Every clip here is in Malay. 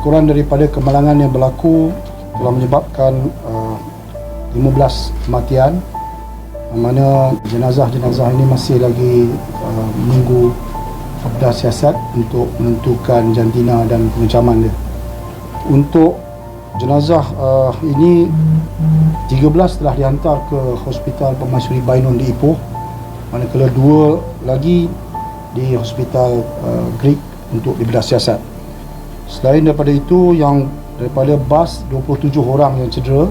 kurang daripada kemalangan yang berlaku telah menyebabkan uh, 15 kematian mana jenazah-jenazah ini masih lagi uh, menunggu Abdah Siasat untuk menentukan jantina dan pengecaman dia. Untuk jenazah uh, ini 13 telah dihantar ke Hospital Permaisuri Bainun di Ipoh manakala dua lagi di Hospital uh, Greek untuk dibedah siasat. Selain daripada itu yang daripada bas 27 orang yang cedera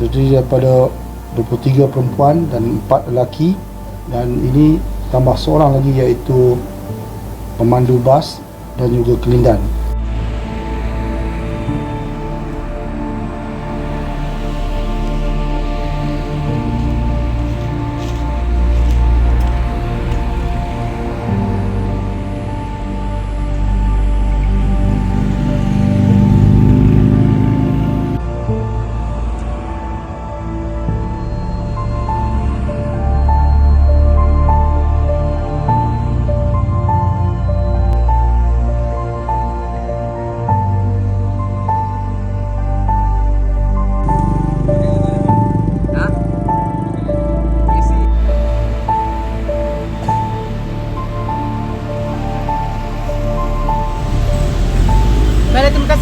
terdiri daripada 23 perempuan dan 4 lelaki dan ini tambah seorang lagi iaitu pemandu bas dan juga kelindan.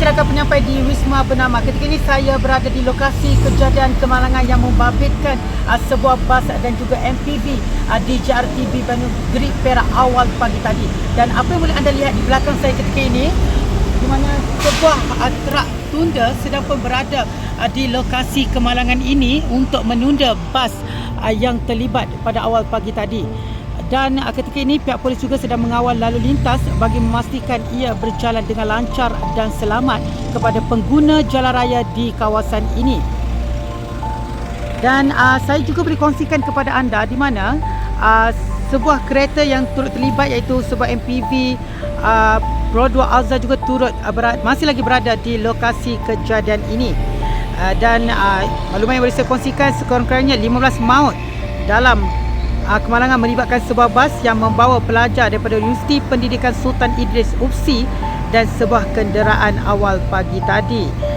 Rakan penyampai di Wisma Bernama. Ketika ini saya berada di lokasi kejadian kemalangan yang membabitkan uh, sebuah bas dan juga MPV uh, di JRTB Bandung Gerik Perak awal pagi tadi. Dan apa yang boleh anda lihat di belakang saya ketika ini di mana sebuah uh, truk tunda sedang pun berada uh, di lokasi kemalangan ini untuk menunda bas uh, yang terlibat pada awal pagi tadi. Dan uh, ketika ini pihak polis juga sedang mengawal lalu lintas bagi memastikan ia berjalan dengan lancar dan selamat kepada pengguna jalan raya di kawasan ini. Dan uh, saya juga boleh kongsikan kepada anda di mana uh, sebuah kereta yang turut terlibat iaitu sebuah MPV uh, 2 Alza juga turut uh, berada, masih lagi berada di lokasi kejadian ini. Uh, dan uh, maklumat yang boleh saya kongsikan sekurang-kurangnya 15 maut dalam uh, kemalangan melibatkan sebuah bas yang membawa pelajar daripada Universiti Pendidikan Sultan Idris UPSI dan sebuah kenderaan awal pagi tadi.